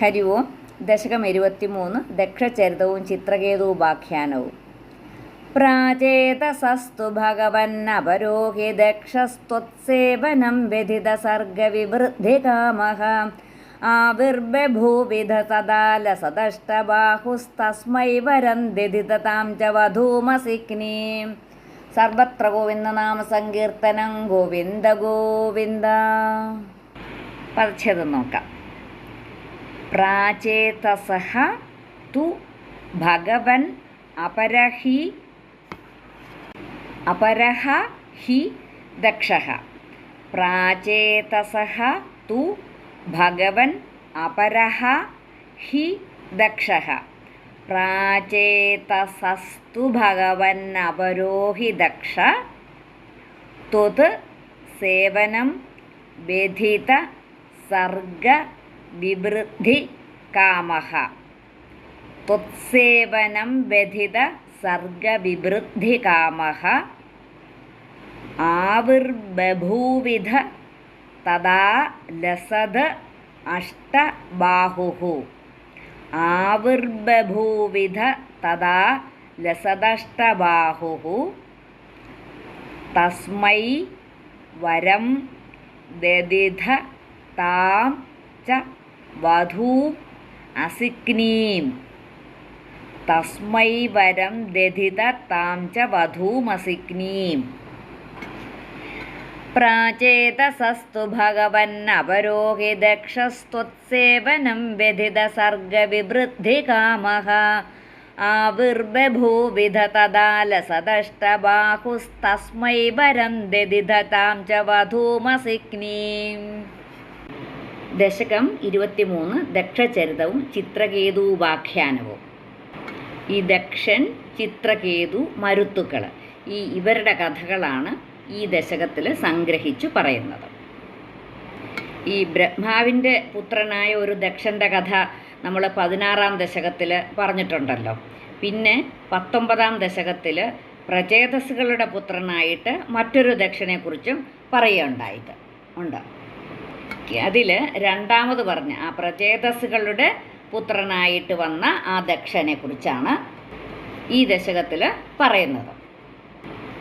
ഹരി ഓം. ദശകം ഇരുപത്തിമൂന്ന്. ദക്ഷചരിതവും ചിത്രകേതുപാഖ്യാനവും. പ്രാചേതസസ്തു ഭഗവന്നപരോഹി ദക്ഷസ്ത്വത്സേവനം വ്യഥിത സർഗവിവൃദ്ധികാമഃ ആവിർബഭൂവിധ സദാലസദഷ്ടബാഹുസ്തസ്മൈ വരം ദധിതതാം ച വധൂമസിഗ്നീം. സർവത്ര ഗോവിന്ദ നാമ സങ്കീർത്തനം ഗോവിന്ദ ഗോവിന്ദ. പരിച്ഛേദം നോക്കാം. പ്രാചേതസഃ തു ഭഗവൻ അപരഹി അപരഹ ഹി ദക്ഷഃ പ്രാചേതസഃ തു ഭഗവൻ അപരഹ ഹി ദക്ഷഃ പ്രാചേതസസ്തു ഭഗവൻ അപരോഹി ദക്ഷ ത്വത് സേവനം വ്യഥിത സർഗ വിവൃദ്ധി കാമഹ. ത്വത്സേവനം വ്യഥിത സർഗവിവൃദ്ധി കാമഹ. ആവിർബഭൂവിധ തഥാ ലസത് അഷ്ടബാഹു ആവിർബഭൂവിധ തഥാ ലസദഷ്ടബാഹു തസ്മൈ വരം ദദിധ താം ച വധൂം അസിക്നീം. തസ്മൈ വരം ദധിത താം ച വധൂമസിക്നീം പ്രാചേതസസ്തു ഭഗവന്നപരോഹി ദക്ഷസ്ത്വത്സേവനം വ്യഥിത സർഗവിവൃദ്ധികാമഃ ആവിർബഭൂവിധ തദാലസദഷ്ടബാഹുസ്തസ്മൈ വരം ദദിധ താം ച വധൂമസിഗ്നീം ദശകം ഇരുപത്തിമൂന്ന് ദക്ഷചരിതവും ചിത്രകേതുവാഖ്യാനവും. ഈ ദക്ഷൻ ചിത്രകേതു മരുത്തുക്കൾ ഈ ഇവരുടെ കഥകളാണ് ഈ ദശകത്തിൽ സംഗ്രഹിച്ചു പറയുന്നത്. ഈ ബ്രഹ്മാവിന്റെ പുത്രനായ ഒരു ദക്ഷന്റെ കഥ നമ്മൾ പതിനാറാം ദശകത്തിൽ പറഞ്ഞിട്ടുണ്ടല്ലോ. പിന്നെ പത്തൊമ്പതാം ദശകത്തിൽ പ്രചേതസ്സുകളുടെ പുത്രനായിട്ട് മറ്റൊരു ദക്ഷനെക്കുറിച്ചും പറയുകയുണ്ടായിട്ട് ഉണ്ട്. അതിൽ രണ്ടാമത് പറഞ്ഞ ആ പ്രചേതസ്സുകളുടെ പുത്രനായിട്ട് വന്ന ആ ദക്ഷനെ കുറിച്ചാണ് ഈ ദശകത്തിൽ പറയുന്നത്.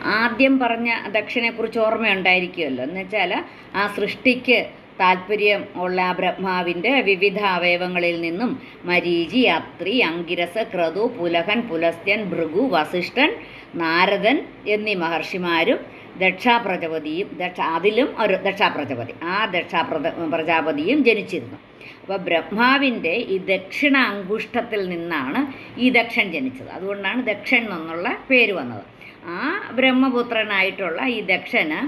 ആദ്യം പറഞ്ഞ ദക്ഷനെക്കുറിച്ച് ഓർമ്മയുണ്ടായിരിക്കുമല്ലോ. എന്ന് വെച്ചാൽ ആ സൃഷ്ടിക്ക് താല്പര്യം ഉള്ള ആ ബ്രഹ്മാവിന്റെ വിവിധ അവയവങ്ങളിൽ നിന്നും മരീചി അത്രി അങ്കിരസ് ക്രതു പുലഹൻ പുലസ്ത്യൻ ഭൃഗു വസിഷ്ഠൻ നാരദൻ എന്നീ മഹർഷിമാരും ദക്ഷാപ്രജപതിയും ദക്ഷ അതിലും ഒരു ദക്ഷാപ്രജപതി. ആ ദക്ഷാപ്രജ പ്രജാപതിയും ജനിച്ചിരുന്നു. അപ്പോൾ ബ്രഹ്മാവിന്റെ ഈ ദക്ഷിണ അങ്കുഷ്ടത്തിൽ നിന്നാണ് ഈ ദക്ഷൻ ജനിച്ചത്. അതുകൊണ്ടാണ് ദക്ഷൻ എന്നുള്ള പേര് വന്നത്. ആ ബ്രഹ്മപുത്രനായിട്ടുള്ള ഈ ദക്ഷന്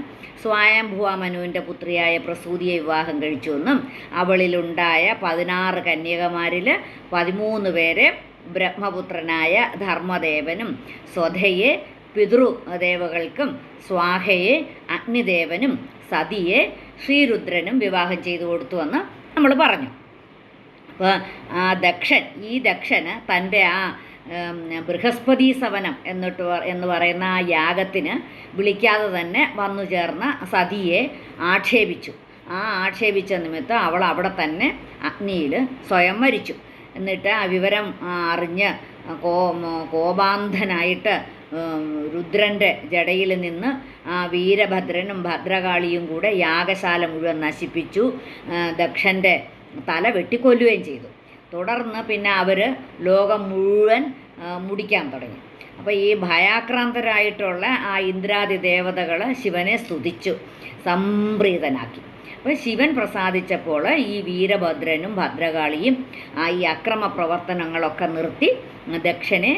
സ്വയംഭുവമനുവിന്റെ പുത്രിയായ പ്രസൂതിയെ വിവാഹം കഴിച്ചുവെന്നും അവളിലുണ്ടായ പതിനാറ് കന്യകമാരിൽ പതിമൂന്ന് പേരെ ബ്രഹ്മപുത്രനായ ധർമ്മദേവനും സ്വധയെ പിതൃദേവകൾക്കും സ്വാഹയെ അഗ്നിദേവനും സതിയെ ശ്രീരുദ്രനും വിവാഹം ചെയ്തു കൊടുത്തു എന്ന് നമ്മൾ പറഞ്ഞു. അപ്പോൾ ആ ദക്ഷൻ ഈ ദക്ഷന് തന്റെ ആ ബൃഹസ്പതി സവനം എന്നിട്ട് എന്ന് പറയുന്ന ആ യാഗത്തിന് വിളിക്കാതെ തന്നെ വന്നു ചേർന്ന സതിയെ ആക്ഷേപിച്ചു. ആ ആക്ഷേപിച്ച നിമിത്തം അവൾ അവിടെ തന്നെ അഗ്നിയിൽ സ്വയം മരിച്ചു. എന്നിട്ട് ആ വിവരം അറിഞ്ഞ് കോ കോപാന്ധനായിട്ട് രുദ്രന്റെ ജടയിൽ നിന്ന് ആ വീരഭദ്രനും ഭദ്രകാളിയും കൂടെ യാഗശാല മുഴുവൻ നശിപ്പിച്ചു. ദക്ഷന്റെ തല വെട്ടിക്കൊല്ലുകയും ചെയ്തു. തുടർന്ന് പിന്നെ അവർ ലോകം മുഴുവൻ മുടിക്കാൻ തുടങ്ങി. അപ്പോൾ ഈ ഭയാക്രാന്തരായിട്ടുള്ള ആ ഇന്ദ്രാദി ദേവതകൾ ശിവനെ സ്തുതിച്ചു സംപ്രീതനാക്കി. അപ്പോൾ ശിവൻ പ്രസാദിച്ചപ്പോൾ ഈ വീരഭദ്രനും ഭദ്രകാളിയും ആ ഈ അക്രമ പ്രവർത്തനങ്ങളൊക്കെ നിർത്തി ദക്ഷനെ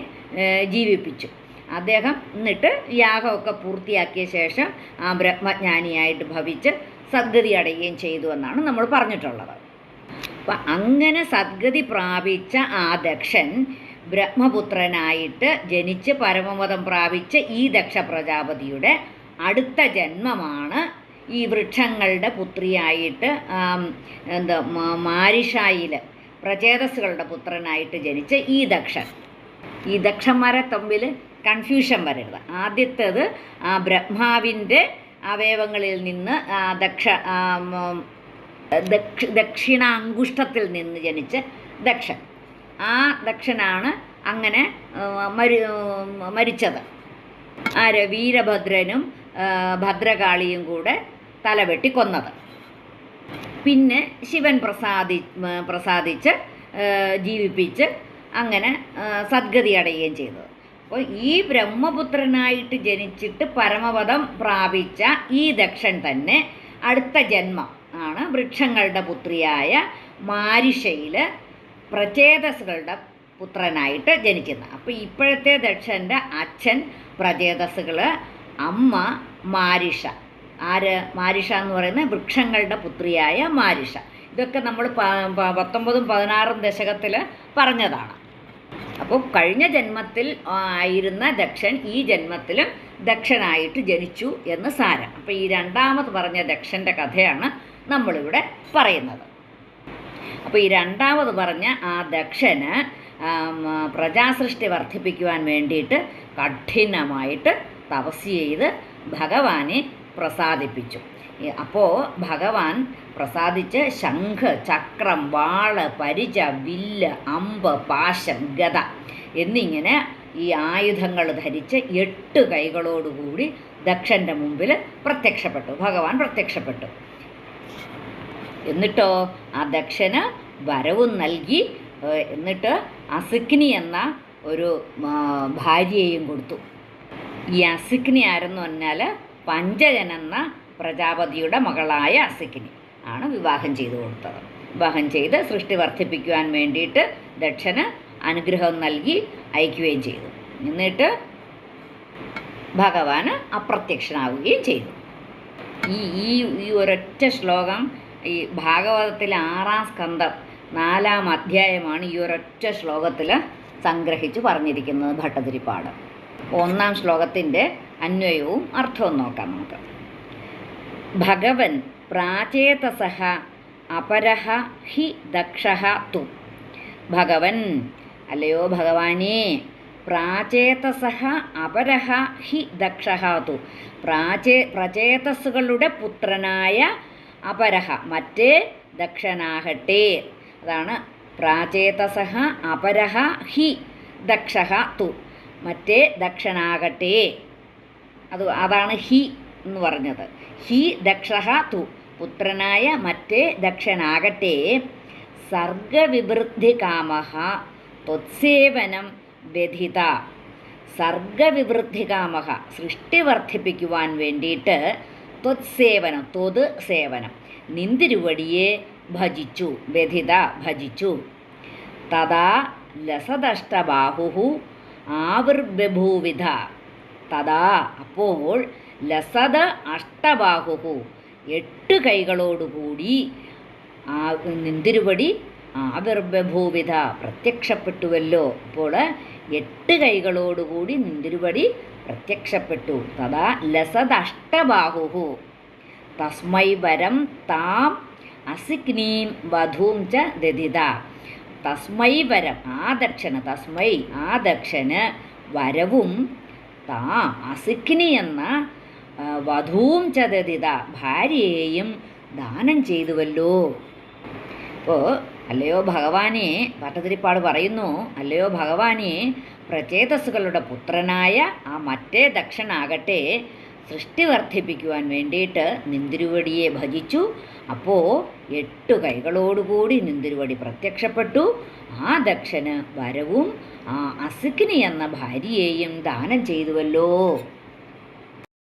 ജീവിപ്പിച്ചു. അദ്ദേഹം എന്നിട്ട് യാഗമൊക്കെ പൂർത്തിയാക്കിയ ശേഷം ആ ബ്രഹ്മജ്ഞാനിയായിട്ട് ഭവിച്ച് സദ്ഗതി അടയുകയും ചെയ്തു എന്നാണ് നമ്മൾ പറഞ്ഞിട്ടുള്ളത്. അപ്പം അങ്ങനെ സദ്ഗതി പ്രാപിച്ച ആ ദക്ഷൻ ബ്രഹ്മപുത്രനായിട്ട് ജനിച്ച് പരമപദം പ്രാപിച്ച ഈ ദക്ഷ പ്രജാപതിയുടെ അടുത്ത ജന്മമാണ് ഈ വൃക്ഷങ്ങളുടെ പുത്രിയായിട്ട് എന്താ മാരിഷായിൽ പ്രചേതസ്സുകളുടെ പുത്രനായിട്ട് ജനിച്ച ഈ ദക്ഷൻ. ഈ ദക്ഷന്മാരെ തമ്മിൽ കൺഫ്യൂഷൻ വരരുത്. ആദ്യത്തേത് ആ ബ്രഹ്മാവിന്റെ അവയവങ്ങളിൽ നിന്ന് ദക്ഷ ദക്ഷിണ ദക്ഷിണാങ്കുഷ്ടത്തിൽ നിന്ന് ജനിച്ച് ദക്ഷൻ. ആ ദക്ഷനാണ് അങ്ങനെ മരു മരിച്ചത്. ആര് വീരഭദ്രനും ഭദ്രകാളിയും കൂടെ തലവെട്ടി കൊന്നത്. പിന്നെ ശിവൻ പ്രസാദി പ്രസാദിച്ച് ജീവിപ്പിച്ച് അങ്ങനെ സദ്ഗതി അടയുകയും ചെയ്തത്. അപ്പോൾ ഈ ബ്രഹ്മപുത്രനായിട്ട് ജനിച്ചിട്ട് പരമപദം പ്രാപിച്ച ഈ ദക്ഷൻ തന്നെ അടുത്ത ജന്മം ആണ് വൃക്ഷങ്ങളുടെ പുത്രിയായ മാരിഷയിൽ പ്രചേതസുകളുടെ പുത്രനായിട്ട് ജനിക്കുന്നത്. അപ്പോൾ ഇപ്പോഴത്തെ ദക്ഷന്റെ അച്ഛൻ പ്രചേതസുകൾ അമ്മ മാരിഷ. ആര്? മാരിഷ എന്ന് പറയുന്നത് വൃക്ഷങ്ങളുടെ പുത്രിയായ മാരിഷ. ഇതൊക്കെ നമ്മൾ പത്തൊമ്പതും പതിനാറും ദശകത്തിൽ പറഞ്ഞതാണ്. അപ്പോൾ കഴിഞ്ഞ ജന്മത്തിൽ ആയിരുന്ന ദക്ഷൻ ഈ ജന്മത്തിലും ദക്ഷനായിട്ട് ജനിച്ചു എന്ന് സാരം. അപ്പോൾ ഈ രണ്ടാമത് പറഞ്ഞ ദക്ഷന്റെ കഥയാണ് നമ്മളിവിടെ പറയുന്നത്. അപ്പോൾ ഈ രണ്ടാമത് പറഞ്ഞ ആ ദക്ഷന് പ്രജാസൃഷ്ടി വർദ്ധിപ്പിക്കുവാൻ വേണ്ടിയിട്ട് കഠിനമായിട്ട് തപസ് ചെയ്ത് ഭഗവാനെ പ്രസാദിപ്പിച്ചു. അപ്പോൾ ഭഗവാൻ പ്രസാദിച്ച് ശംഖ് ചക്രം വാൾ പരിച വില്ല് അമ്പ് പാശം ഗത എന്നിങ്ങനെ ഈ ആയുധങ്ങൾ ധരിച്ച് എട്ട് കൈകളോടുകൂടി ദക്ഷന്റെ മുമ്പിൽ പ്രത്യക്ഷപ്പെട്ടു. ഭഗവാൻ പ്രത്യക്ഷപ്പെട്ടു. എന്നിട്ടോ ആ ദക്ഷന് വരവും നൽകി എന്നിട്ട് അസിഗ്നി എന്ന ഒരു ഭാര്യയെയും കൊടുത്തു. ഈ അസിഗ്നി ആരെന്ന് പറഞ്ഞാൽ പഞ്ചജൻ എന്ന പ്രജാപതിയുടെ മകളായ അസിക്നി ആണ് വിവാഹം ചെയ്തു കൊടുത്തത്. വിവാഹം ചെയ്ത് സൃഷ്ടി വർദ്ധിപ്പിക്കുവാൻ വേണ്ടിയിട്ട് ദക്ഷന് അനുഗ്രഹം നൽകി അയക്കുകയും ചെയ്തു. എന്നിട്ട് ഭഗവാന് അപ്രത്യക്ഷനാവുകയും ചെയ്തു. ഈ ഈ ഈ ഒരൊറ്റ ശ്ലോകം ഈ ഭാഗവതത്തിലെ ആറാം സ്കന്ധം നാലാം അധ്യായമാണ് ഈ ഒരൊറ്റ ശ്ലോകത്തിൽ സംഗ്രഹിച്ച് പറഞ്ഞിരിക്കുന്നത് ഭട്ടതിരിപ്പാട്. ഒന്നാം ശ്ലോകത്തിന്റെ അന്വയവും അർത്ഥവും നോക്കാം നമുക്ക്. ഭഗവൻ പ്രാചേതസഹ അപരഹ ഹി ദക്ഷ തു ഭഗവൻ അല്ലയോ ഭഗവാനേ പ്രാചേതസഹ അപരഹ ഹി ദക്ഷ തു പ്രാചേ പ്രചേതസ്സുകളുടെ പുത്രനായ അപരഹ മറ്റേ ദക്ഷനാകട്ടെ। അതാണ് പ്രാചേതസഹ അപരഹ ഹി ദക്ഷ തു മറ്റേ ദക്ഷനാകട്ടെ। അത് അതാണ് ഹി എന്ന് പറഞ്ഞത്। ഹി ദക്ഷ തു പുത്രനായ മറ്റേ ദക്ഷനാകട്ടെ. സർഗവിവൃദ്ധി കാമഹ ത്വത്സേവനം വ്യഥിത സർഗവിവൃദ്ധി കാമഹ സൃഷ്ടി വർദ്ധിപ്പിക്കുവാൻ വേണ്ടിയിട്ട് ത്വത്സേവനം ത്വത് സേവനം. നിന്തിരുവടിയെ ഭജിച്ചു വ്യഥിത ഭജിച്ചു. തഥാ ലസദഷ്ടബാഹു ആവിർബഭൂവിധ. തഥാ അപ്പോൾ ലസദ അഷ്ടബാഹു എട്ട് കൈകളോടുകൂടി ആ നിന്തിരുപടി ആവിർഭൂവിധ പ്രത്യക്ഷപ്പെട്ടുവല്ലോ. അപ്പോൾ എട്ട് കൈകളോടുകൂടി നിന്തിരുപടി പ്രത്യക്ഷപ്പെട്ടു. തഥാ ലസദഷ്ടബാഹു തസ്മൈ വരം താം അസിഗ്നീം വധൂം ച ദധിത. തസ്മൈ വരം ആ ദക്ഷന് തസ്മൈ ആ ദക്ഷന് വരവും താ അസിഗ്നി എന്ന വധൂം ചതതിത ഭാര്യയെയും ദാനം ചെയ്തുവല്ലോ. അപ്പോൾ അല്ലയോ ഭഗവാനെ ഭട്ടതിരിപ്പാട് പറയുന്നു അല്ലയോ ഭഗവാനെ പ്രചേതസ്സുകളുടെ പുത്രനായ ആ മറ്റേ ദക്ഷനാകട്ടെ സൃഷ്ടി വർദ്ധിപ്പിക്കുവാൻ വേണ്ടിയിട്ട് നിന്തിരുവടിയെ ഭജിച്ചു. അപ്പോൾ എട്ടു കൈകളോടുകൂടി നിന്തിരുവടി പ്രത്യക്ഷപ്പെട്ടു. ആ ദക്ഷന് വരവും ആ അസുഖിനി എന്ന ഭാര്യയെയും ദാനം ചെയ്തുവല്ലോ.